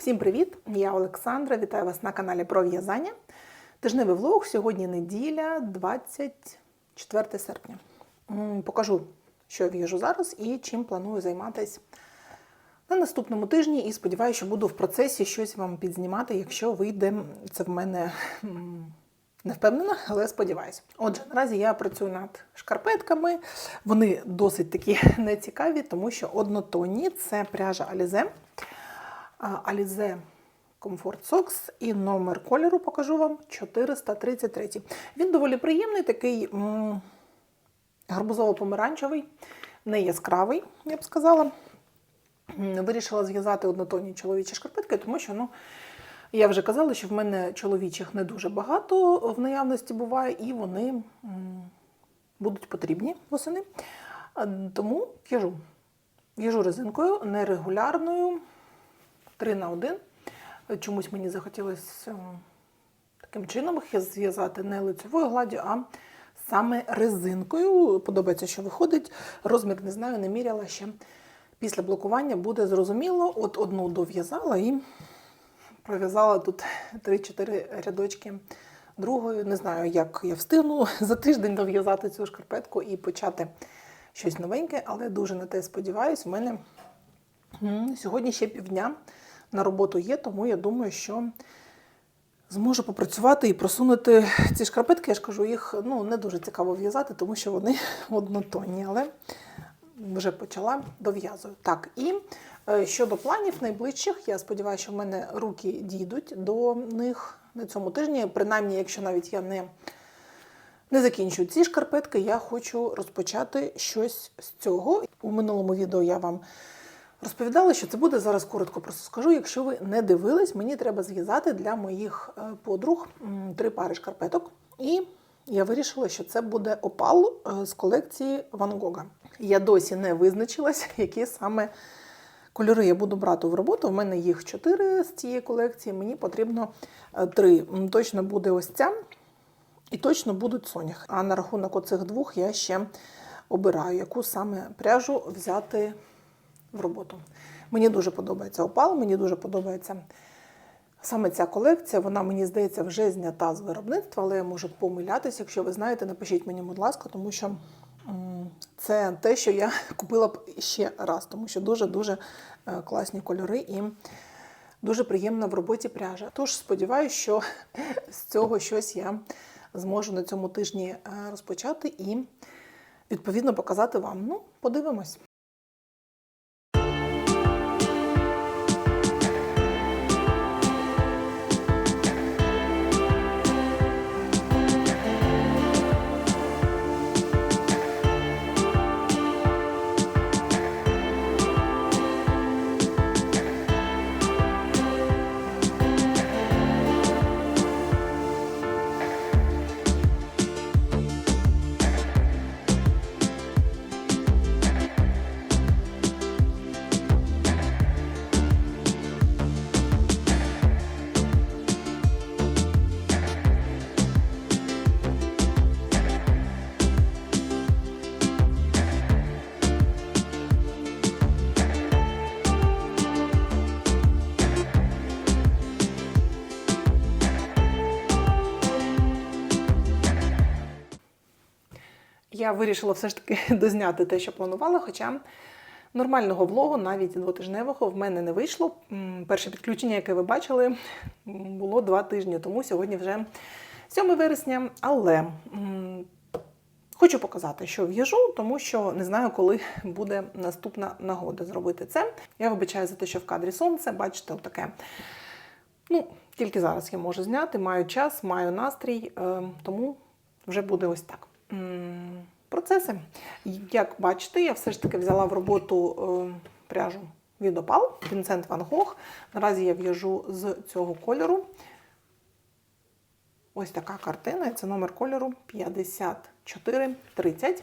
Всім привіт! Я Олександра. Вітаю вас на каналі про в'язання. Тижневий влог. Сьогодні неділя, 24 серпня. Покажу, що я в'яжу зараз і чим планую займатися на наступному тижні. І сподіваюся, що буду в процесі щось вам підзнімати, якщо вийде це в мене. Не впевнена, але сподіваюся. Отже, наразі я працюю над шкарпетками. Вони досить такі нецікаві, тому що однотонні це пряжа Alize. Alize Comfort Socks і номер кольору покажу вам 433. Він доволі приємний, такий гарбузово-помаранчевий, не яскравий, я б сказала. Вирішила зв'язати однотонні чоловічі шкарпетки, тому що ну, я вже казала, що в мене чоловічих не дуже багато в наявності буває, і вони будуть потрібні восени. Тому в'яжу. В'яжу резинкою нерегулярною, 3 на 1. Чомусь мені захотілося таким чином їх зв'язати не лицевою гладдю, а саме резинкою. Подобається, що виходить. Розмір не знаю, не міряла ще. Після блокування буде зрозуміло. От одну дов'язала і пров'язала тут 3-4 рядочки другою. Не знаю, як я встигну за тиждень дов'язати цю шкарпетку і почати щось новеньке, але дуже на те сподіваюсь. У мене сьогодні ще півдня на роботу є, тому я думаю, що зможу попрацювати і просунути ці шкарпетки. Я ж кажу, їх ну, не дуже цікаво в'язати, тому що вони однотонні, але вже почала дов'язую. Так, і е, щодо планів найближчих, я сподіваюся, що в мене руки дійдуть до них на цьому тижні. Принаймні, якщо навіть я не, не закінчу ці шкарпетки, я хочу розпочати щось з цього. У минулому відео я вам розповідала, що це буде. Зараз коротко просто скажу. Якщо ви не дивились, мені треба зв'язати для моїх е, подруг три пари шкарпеток. І я вирішила, що це буде опал е, з колекції Ван Гога. Я досі не визначилась, які саме кольори я буду брати в роботу. У мене їх чотири з цієї колекції, мені потрібно е, три. Точно буде ось ця, і точно будуть сонях. А на рахунок оцих двох я ще обираю, яку саме пряжу взяти в роботу. Мені дуже подобається опал, мені дуже подобається саме ця колекція. Вона, мені здається, вже знята з виробництва, але я можу помилятися. Якщо ви знаєте, напишіть мені, будь ласка, тому що це те, що я купила б ще раз, тому що дуже-дуже е, класні кольори і дуже приємна в роботі пряжа. Тож сподіваюся, що з цього щось я зможу на цьому тижні е, розпочати і відповідно показати вам. Ну, подивимось. Я вирішила все ж таки дозняти те, що планувала, хоча нормального влогу, навіть двотижневого, в мене не вийшло. Перше підключення, яке ви бачили, було два тижні тому, сьогодні вже 7 вересня. Але хочу показати, що в'яжу, тому що не знаю, коли буде наступна нагода зробити це. Я вибачаю за те, що в кадрі сонце, бачите, отаке. Ну, тільки зараз я можу зняти, маю час, маю настрій, е, тому вже буде ось так. Процеси. Як бачите, я все ж таки взяла в роботу е, пряжу від Опал, Вінсент Ван Гог. Наразі я в'яжу з цього кольору. Ось така картина, це номер кольору 5430.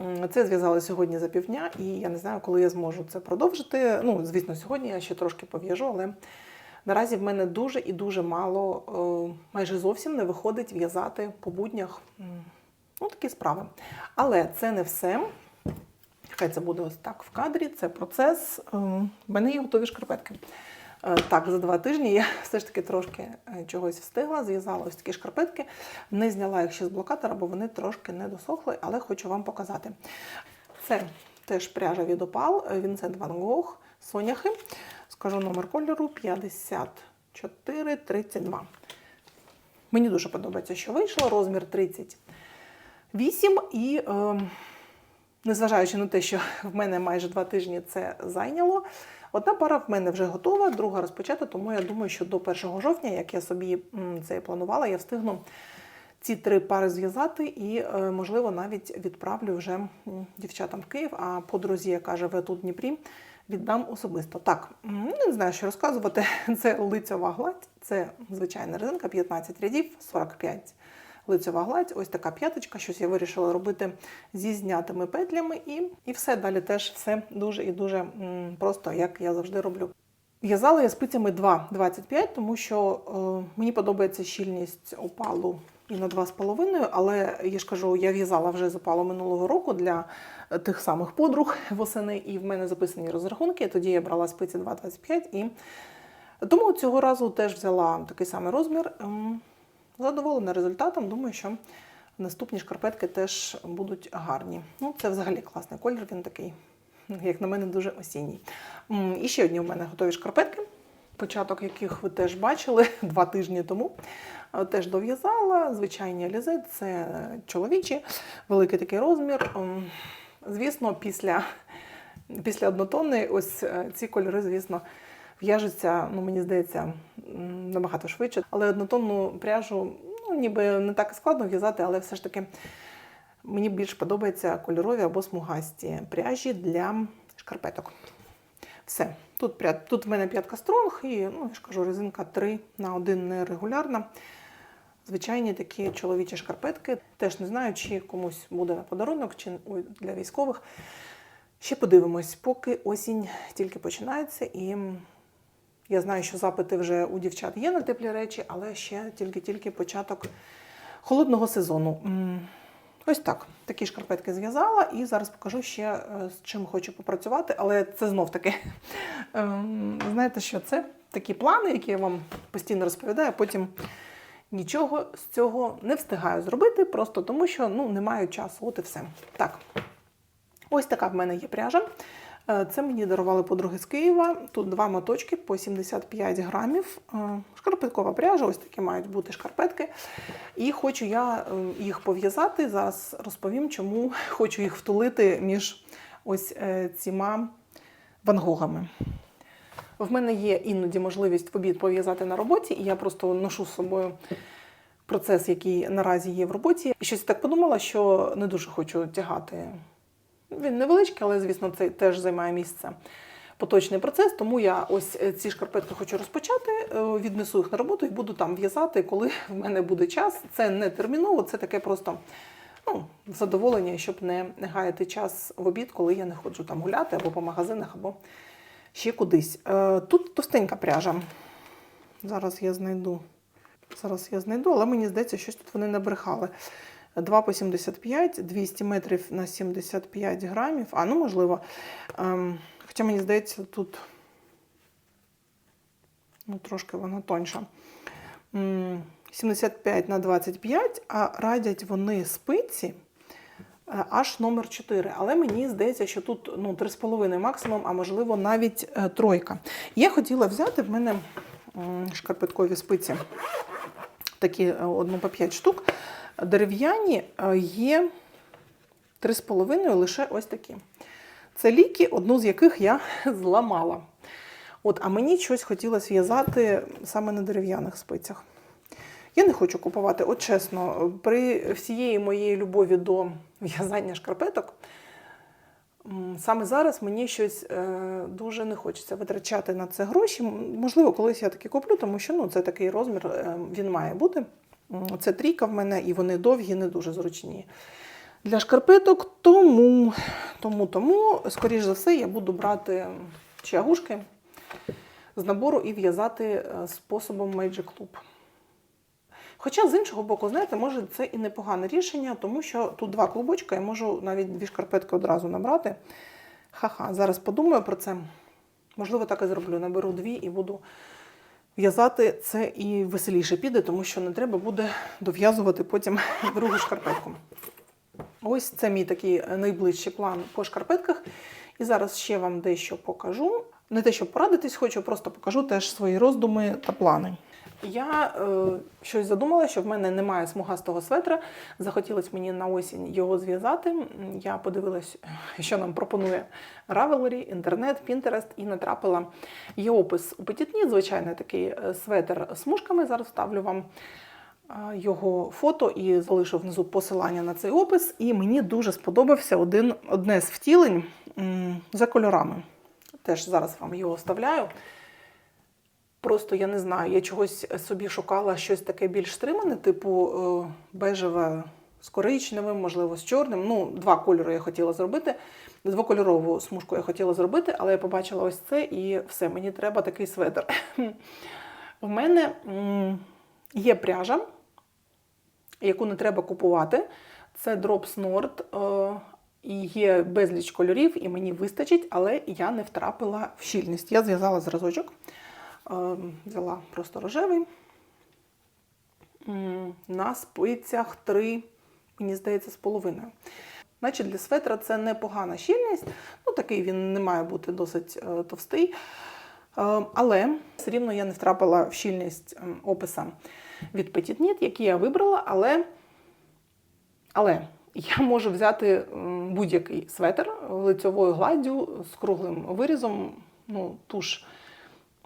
М, Це зв'язала сьогодні за півдня, і я не знаю, коли я зможу це продовжити. Ну, звісно, сьогодні я ще трошки пов'яжу, але наразі в мене дуже і дуже мало, е, майже зовсім не виходить в'язати по буднях. Ну, такі справи. Але це не все. Хай це буде ось так в кадрі, це процес. Ем, В мене є готові шкарпетки. Е, Так, за два тижні я все ж таки трошки е, чогось встигла, зв'язала ось такі шкарпетки, не зняла їх ще з блокатора, бо вони трошки не досохли, але хочу вам показати. Це теж пряжа від Опал, Вінсент Ван Гог, Соняхи. Скажу номер кольору 5432. Мені дуже подобається, що вийшло. Розмір 38. І е, незважаючи на те, що в мене майже два тижні це зайняло, одна пара в мене вже готова, друга розпочата, тому я думаю, що до 1 жовтня, як я собі це планувала, я встигну ці три пари зв'язати і, е, можливо, навіть відправлю вже дівчатам в Київ, а подрузі, яка живе тут в Дніпрі, віддам особисто. Так, не знаю, що розказувати. Це лицьова гладь, це звичайна резинка, 15 рядів, 45 лицьова гладь. Ось така п'яточка. Щось я вирішила робити зі знятими петлями, і, і все далі теж все дуже і дуже просто, як я завжди роблю. В'язала я спицями 2,25, тому що е, мені подобається щільність опалу і на 2,5, але я ж кажу, я в'язала вже з опалу минулого року для тих самих подруг восени, і в мене записані розрахунки. Тоді я брала спиці 2,25 і тому цього разу теж взяла такий самий розмір. Задоволена результатом. Думаю, що наступні шкарпетки теж будуть гарні. Ну, це взагалі класний колір, він такий, як на мене, дуже осінній. І ще одні в мене готові шкарпетки, початок яких ви теж бачили два тижні тому. Е, Теж дов'язала. Звичайні алізи, це чоловічі, великий такий розмір. Звісно, після, після однотонної ось е, ці кольори, звісно, в'яжуться, ну мені здається, набагато швидше. Але однотонну пряжу, ну ніби не так складно в'язати, але все ж таки мені більш подобаються кольорові або смугасті пряжі для шкарпеток. Все. Тут, пря- тут в мене п'ятка стронг і, ну, я ж кажу, резинка 3 на 1 нерегулярна. Звичайні такі чоловічі шкарпетки. Теж не знаю, чи комусь буде на подарунок, чи для військових. Ще подивимось, поки осінь тільки починається, і я знаю, що запити вже у дівчат є на теплі речі, але ще тільки-тільки початок холодного сезону. Ось так. Такі шкарпетки зв'язала, і зараз покажу ще, е, з чим хочу попрацювати, але це знов таки. ем, Знаєте, що це такі плани, які я вам постійно розповідаю, потім нічого з цього не встигаю зробити, просто тому що ну, не маю часу. От і все. Так. Ось така в мене є пряжа. Е, Це мені дарували подруги з Києва. Тут два моточки по 75 грамів. Е, Шкарпеткова пряжа, ось такі мають бути шкарпетки. І хочу я е, їх пов'язати. Зараз розповім, чому хочу їх втулити між ось цими вангогами. В мене є іноді можливість в обід пов'язати на роботі, і я просто ношу з собою процес, який наразі є в роботі. І щось так подумала, що не дуже хочу тягати. Він невеличкий, але, звісно, це теж займає місце. Поточний процес, тому я ось е, ці шкарпетки хочу розпочати, е, віднесу їх на роботу і буду там в'язати, коли в мене буде час. Це не терміново, це таке просто ну, задоволення, щоб не гаяти час в обід, коли я не ходжу там гуляти або по магазинах, або ще кудись. Е, Тут товстенька пряжа. Зараз я знайду. Зараз я знайду, але мені здається, щось тут вони набрехали. 2 по 75, 200 метрів на 75 грамів. А, ну можливо. Ем, хоча мені здається, тут ну, трошки вона тоньша. 75 на 25, а радять вони спиці е, аж номер 4. Але мені здається, що тут ну, 3,5 максимум, а можливо навіть е, тройка. Я хотіла взяти в мене шкарпеткові спиці, такі е, одну по 5 штук. Дерев'яні е, є 3,5 лише ось такі. Це ліки, одну з яких я зламала. От, а мені щось хотілося в'язати саме на дерев'яних спицях. Я не хочу купувати, от чесно, при всієї моєї любові до в'язання шкарпеток, саме зараз мені щось е, дуже не хочеться витрачати на це гроші. Можливо, колись я таки куплю, тому що ну, це такий розмір, е, він має бути. Це трійка в мене, і вони довгі, не дуже зручні. Для шкарпеток, тому, тому, тому, скоріш за все, я буду брати чагушки з набору і в'язати е, способом Magic Loop. Хоча, з іншого боку, знаєте, може це і непогане рішення, тому що тут два клубочка, я можу навіть дві шкарпетки одразу набрати. Ха-ха, зараз подумаю про це. Можливо, так і зроблю. Наберу дві і буду в'язати це і веселіше піде, тому що не треба буде дов'язувати потім другу шкарпетку. Ось це мій такий найближчий план по шкарпетках. І зараз ще вам дещо покажу. Не те, щоб порадитись, хочу, просто покажу теж свої роздуми та плани. Я е, щось задумала, що в мене немає смугастого светра. Захотілося мені на осінь його зв'язати. Я подивилась, що нам пропонує Ravelry, інтернет, Pinterest і натрапила. Є опис у Petitnit, звичайний такий е, светр з смужками. Зараз ставлю вам е, його фото і залишу внизу посилання на цей опис. І мені дуже сподобався один, одне з втілень за кольорами. Теж зараз вам його вставляю. Просто я не знаю, я чогось собі шукала щось таке більш стримане, типу е, бежеве з коричневим, можливо, з чорним. Ну, два кольори я хотіла зробити. Двокольорову смужку я хотіла зробити, але я побачила ось це і все, мені треба такий светр. В мене є пряжа, яку не треба купувати. Це Drops Nord. е, І є безліч кольорів, і мені вистачить, але я не втрапила в щільність. Я зв'язала зразочок. Е, Взяла просто рожевий. На спицях три, мені здається, з половиною. Значить, для светра це непогана щільність. Ну, такий він не має бути досить е, товстий. Е, Але все рівно я не втрапила в щільність ем, описа від Petit Knit, який я вибрала, але, але я можу взяти будь-який светр лицьовою гладдю з круглим вирізом, ну, ту ж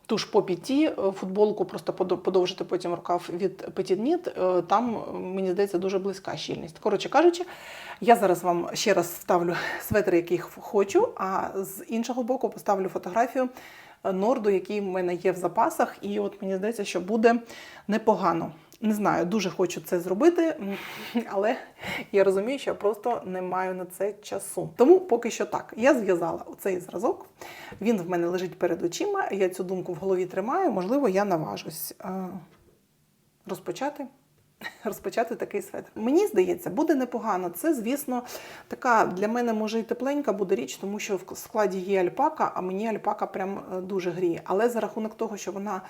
ту ж по п'яті е, футболку, просто подо- подовжити потім рукав від петідніт. Там, е, мені здається, дуже близька щільність. Коротше кажучи, я зараз вам ще раз ставлю светри, який хочу, а з іншого боку поставлю фотографію е, норду, який в мене є в запасах, і от мені здається, що буде непогано. Не знаю, дуже хочу це зробити, але я розумію, що я просто не маю на це часу. Тому поки що так. Я зв'язала оцей зразок. Він в мене лежить перед очима. Я цю думку в голові тримаю. Можливо, я наважусь е, розпочати. Розпочати такий светр. Мені здається, буде непогано. Це, звісно, така для мене може і тепленька буде річ, тому що в складі є альпака, а мені альпака прям е, дуже гріє. Але за рахунок того, що вона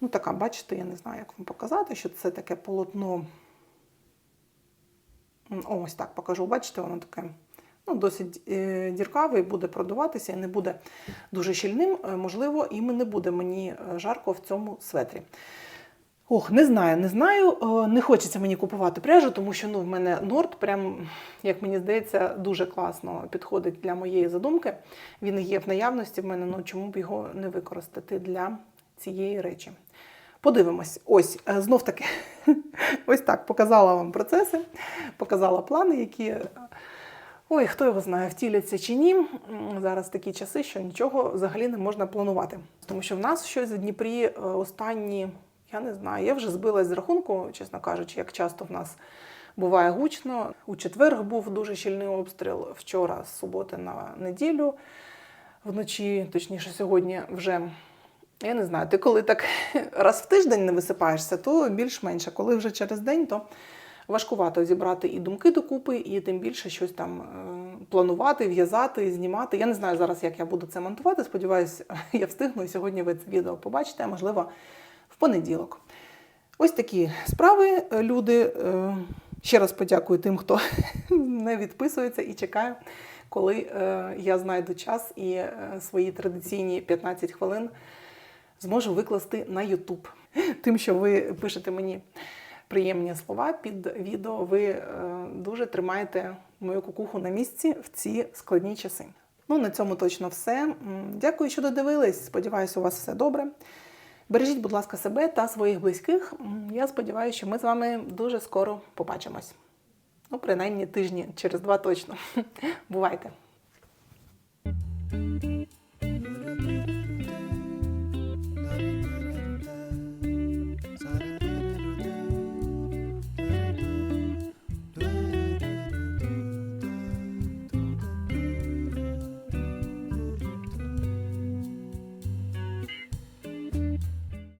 ну така, бачите, я не знаю, як вам показати, що це таке полотно. Ось так покажу. Бачите, воно таке ну, досить е, діркаве і буде продуватися і не буде дуже щільним. Е, Можливо, і не буде мені е, жарко в цьому светрі. Ох, не знаю, не знаю. Не хочеться мені купувати пряжу, тому що ну, в мене Норд, прям, як мені здається, дуже класно підходить для моєї задумки. Він є в наявності в мене, ну чому б його не використати для цієї речі. Подивимось, ось е, знов таки, ось так показала вам процеси, показала плани, які. е, Ой, хто його знає, втіляться чи ні. Зараз такі часи, що нічого взагалі не можна планувати. Тому що в нас щось в Дніпрі е, останні, я не знаю, я вже збилась з рахунку, чесно кажучи, як часто в нас буває гучно. У четвер був дуже щільний обстріл, вчора з суботи на неділю. Вночі, точніше, сьогодні вже. Я не знаю, ти коли так раз в тиждень не висипаєшся, то більш-менш. А коли вже через день, то важкувато зібрати і думки докупи, і тим більше щось там е, планувати, в'язати, знімати. Я не знаю зараз, як я буду це монтувати. Сподіваюсь, я встигну і сьогодні ви це відео побачите, можливо, в понеділок. Ось такі справи, е, люди. Е, Ще раз подякую тим, хто не відписується і чекає, коли я знайду час і свої традиційні 15 хвилин зможу викласти на YouTube. Тим, що ви пишете мені приємні слова під відео, ви е, дуже тримаєте мою кукуху на місці в ці складні часи. Ну, на цьому точно все. Дякую, що додивились. Сподіваюся, у вас все добре. Бережіть, будь ласка, себе та своїх близьких. Я сподіваюся, що ми з вами дуже скоро побачимось. Ну, принаймні тижні через два точно. Бувайте!